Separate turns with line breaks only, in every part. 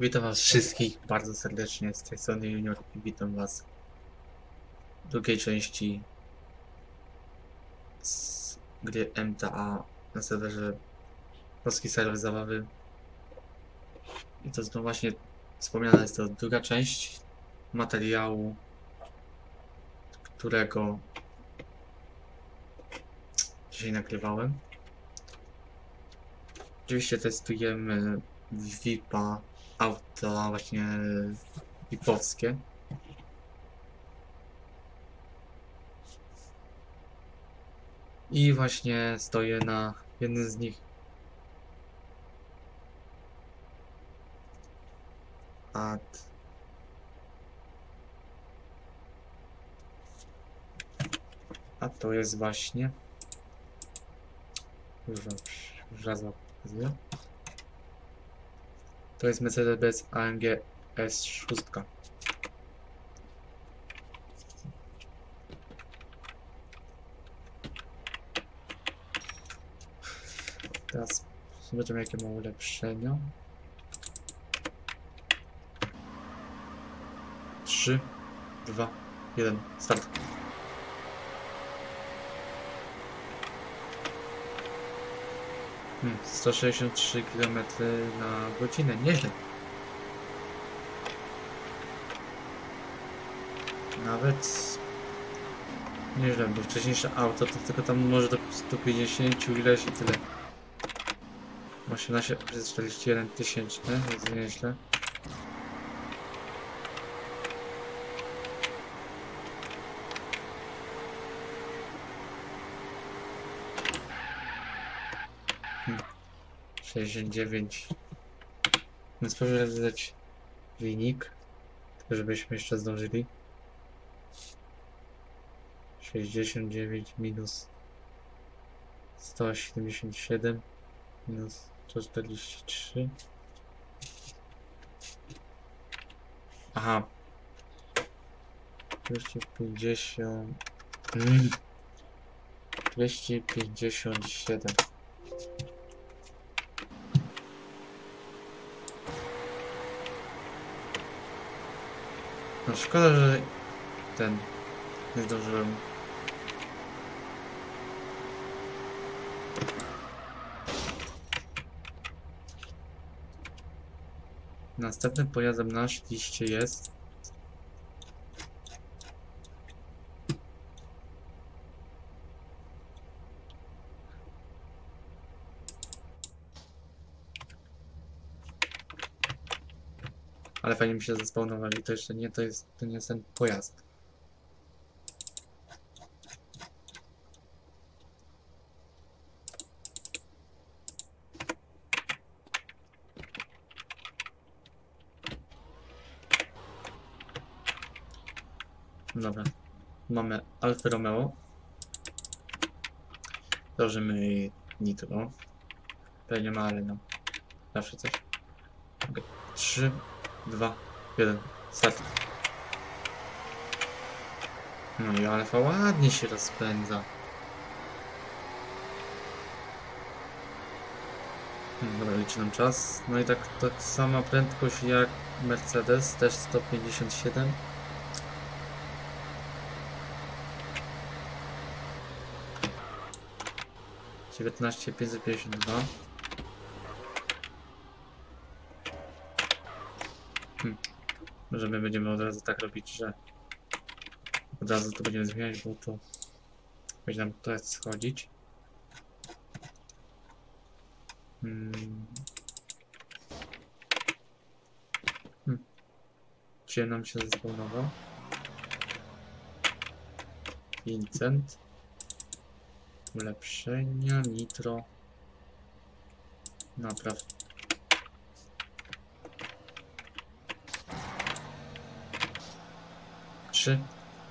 Witam was wszystkich bardzo serdecznie z tej strony Junior i witam was w drugiej części z gry MTA na serwerze Polski Serwer Zabawy. I to znowu właśnie wspomniana jest to druga część materiału, którego dzisiaj nagrywałem. Oczywiście testujemy VIP-a auta właśnie VIP-owskie. I właśnie stoję na jednym z nich. Ad. A to jest właśnie. Już już raz pokazuję. To jest Mercedes AMG S6. Teraz zobaczymy jakie ma ulepszenia. 3, 2, 1, start. Hmm, 163 km na godzinę, nieźle. Nawet nieźle, bo wcześniejsze auto to tylko tam może do 150 ileś i tyle. 18 przez 41 tysięczne, jest nieźle. 69 Więc spróbuję dodać wynik, żebyśmy jeszcze zdążyli. 69 minus 177 minus 143. Aha. 250. Mm. 257. No szkoda, że ten nie zdążyłem. Następnym pojazdem na liście jest Ale fajnie mi się zespawnowali. To jeszcze nie, to jest, to nie jest ten pojazd. Dobra. Mamy Alfa Romeo. Dążymy nitro. Pewnie ma, ale no. Zawsze coś. Okay. 3, 2, 1, start. No i alfa ładnie się rozpędza. Hmm, Dobra, liczy nam czas. No i tak, tak sama prędkość jak Mercedes, też 157. Dziewiętnaście pięćset pięćdziesiąt dwa. Może my będziemy od razu tak robić, że od razu to będziemy zmieniać, bo to będzie nam to schodzić. Hmm. Hmm. Nam się zespawnował? Vincent. Ulepszenia, nitro. Napraw. Trzy,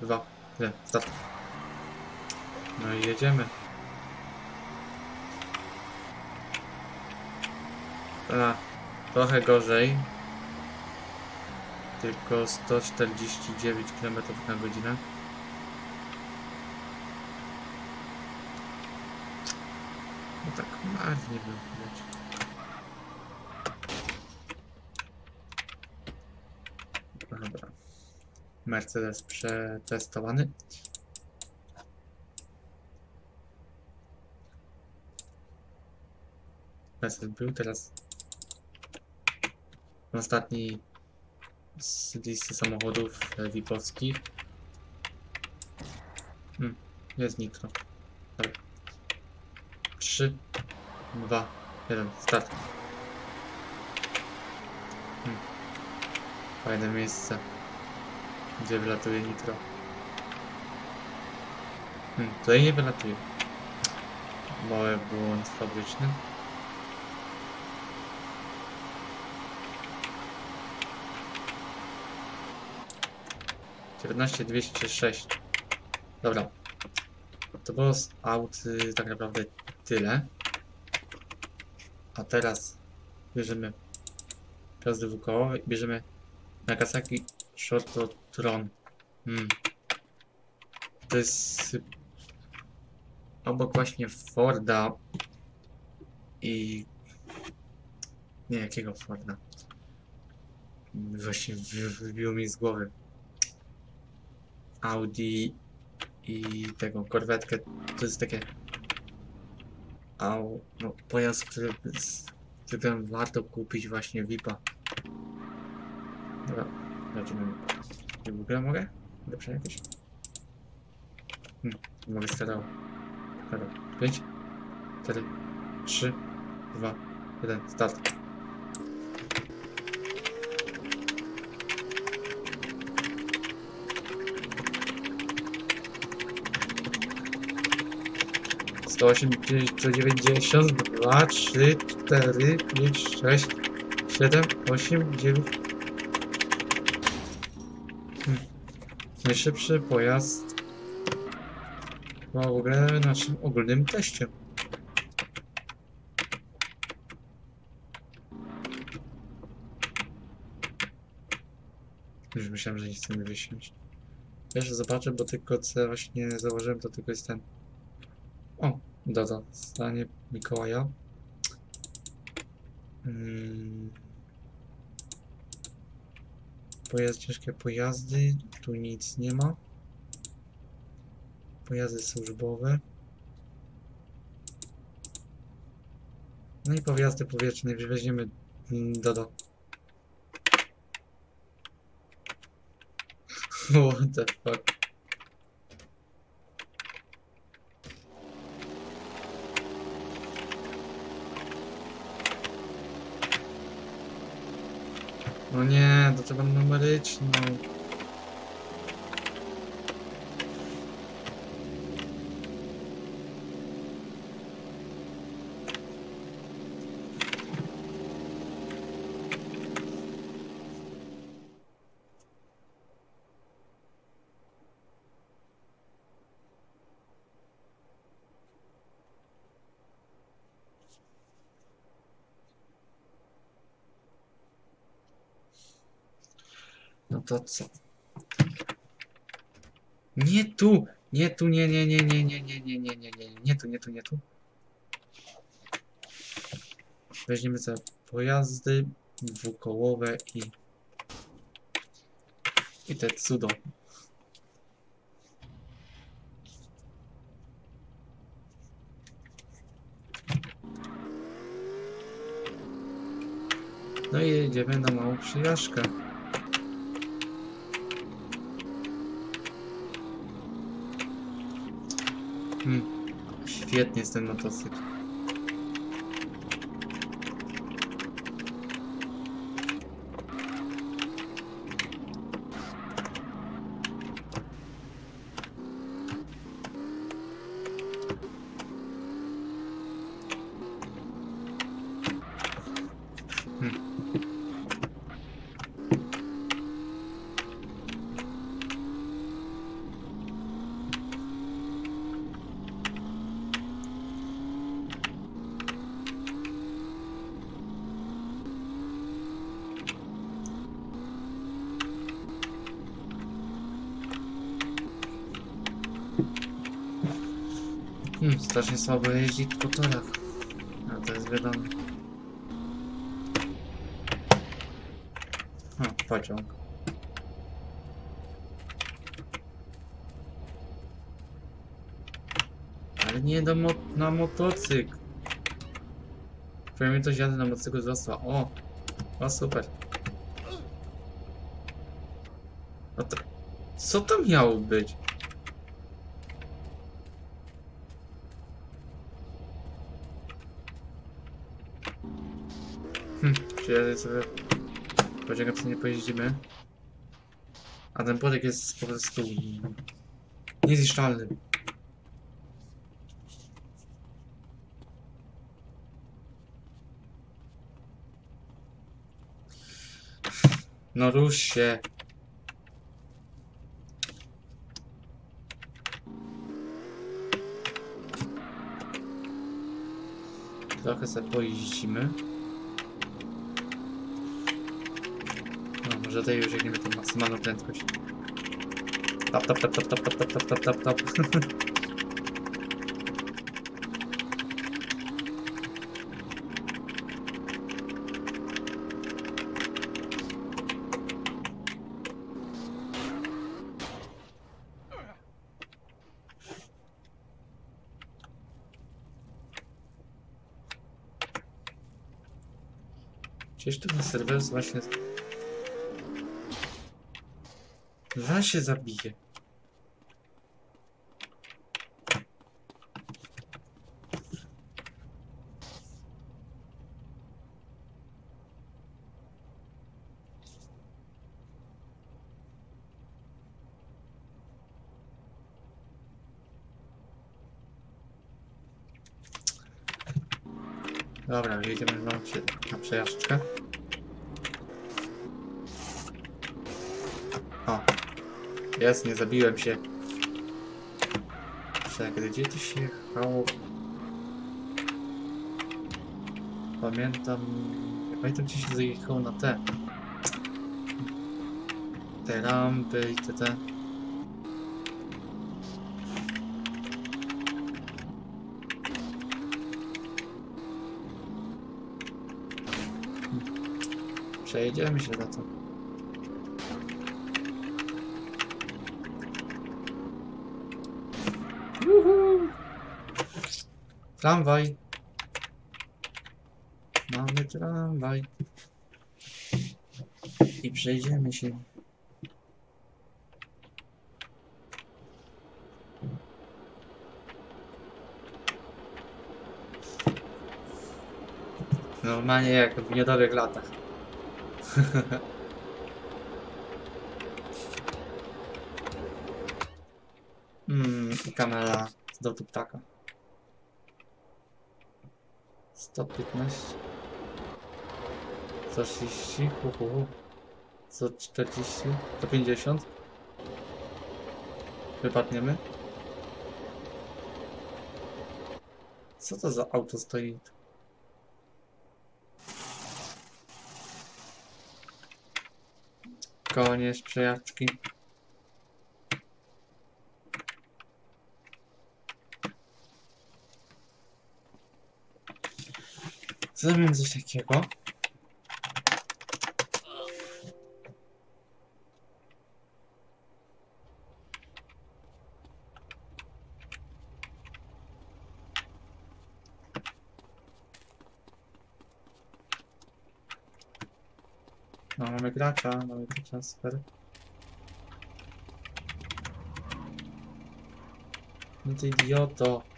dwa, jeden, start. No i jedziemy. A, trochę gorzej. Tylko 149 km na godzinę. No tak marnie bym powiedział. Mercedes przetestowany. Mercedes był teraz ostatni z listy samochodów VIP-owskich. Hmm, jest nitro. Dobra. 3, 2, 1, start. Hmm. Fajne miejsce, gdzie wylatuje nitro. Hmm, tutaj nie wylatuje. Mały błąd fabryczny. Dziewiętnaście dwieście sześć. Dobra. To było z aut y, tak naprawdę tyle. A teraz bierzemy jazdy dwukołowe i bierzemy Nagasaki Shortotron. Hmm. To jest obok właśnie Forda i nie jakiego Forda. Właśnie wy- wybiło mi z głowy. Audi i tego korwetkę. To jest takie au, no, pojazd, który, z którym warto kupić właśnie VIP-a. Dobra, zobaczymy. Czy w ogóle mogę? Hmm, mogę stereo. Dobra, 5, 4, 3, 2, 1, start. Sto dziewięćdziesiąt, dwa, trzy, cztery, pięć, sześć, siedem, osiem, dziewięć. Najszybszy pojazd chyba w ogóle naszym ogólnym teście. Już myślałem, że nie chcemy wysiąść. Jeszcze zobaczę, bo tylko co właśnie założyłem, to tylko jest ten. O, Doda, zdanie Mikołaja. Mm. Pojazd, ciężkie pojazdy, tu nic nie ma. Pojazdy służbowe. No i pojazdy powietrzne, weźmiemy mm, Dodo. What the fuck? No nie, to trzeba numeryczną. No to co? Nie tu! Nie tu, nie, nie, nie, nie, nie, nie, nie, nie, nie, nie, nie tu, nie tu, nie tu. Weźmiemy sobie pojazdy dwukołowe i i te cudo. No i jedziemy na małą przyjażdżkę. Świetnie jest ten motocykl. strasznie słabo jeździć po torach. No to jest wiadomo. Hmm, pociąg. Ale nie do mo na motocykl. Przynajmniej to jadę na motocyklu z O! O, super. To... Co to miało być? Hm, czy sobie... Poczekam, co nie pojeździmy. A ten płotek jest po prostu... Niezniszczalny. No rusz się. Trochę sobie pojeździmy. No, może tutaj już jak tą maksymalną prędkość. Tap, tap, tap, tap, tap, tap, tap, tap, tap, tap. Gdzieś tu na serwerze właśnie... Zaraz się zabije. Dobra, jedziemy na, prze- na przejażdżkę. Jest, nie zabiłem się. Czekaj, gdzie to się jechało? Pamiętam... Nie pamiętam, gdzie się zajechało na te. Te rampy i te te. Przejedziemy się za to. Tramwaj. Mamy tramwaj. I przejdziemy się. Normalnie jak w miodowych latach. I kamera z ptaka. 115 130 hu, hu, hu. 140 150 Wypadniemy Co to za auto stoi? Koniec przejażdżki. Zrobimy coś takiego. No, mamy gracza, mamy super. No ty idioto.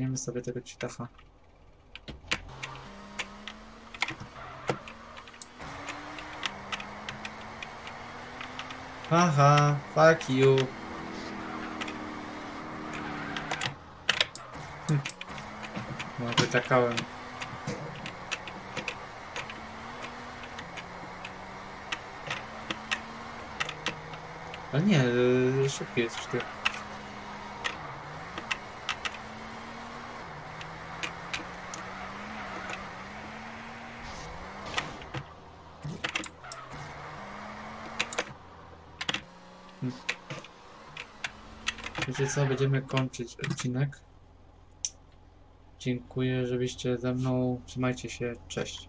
Weźmiemy sobie tego citacha. Haha, fuck you. No, wyczekałem. Ale nie, yy, szybki jest ty. Wiecie co, będziemy kończyć odcinek. Dziękuję, żebyście ze mną. Trzymajcie się. Cześć.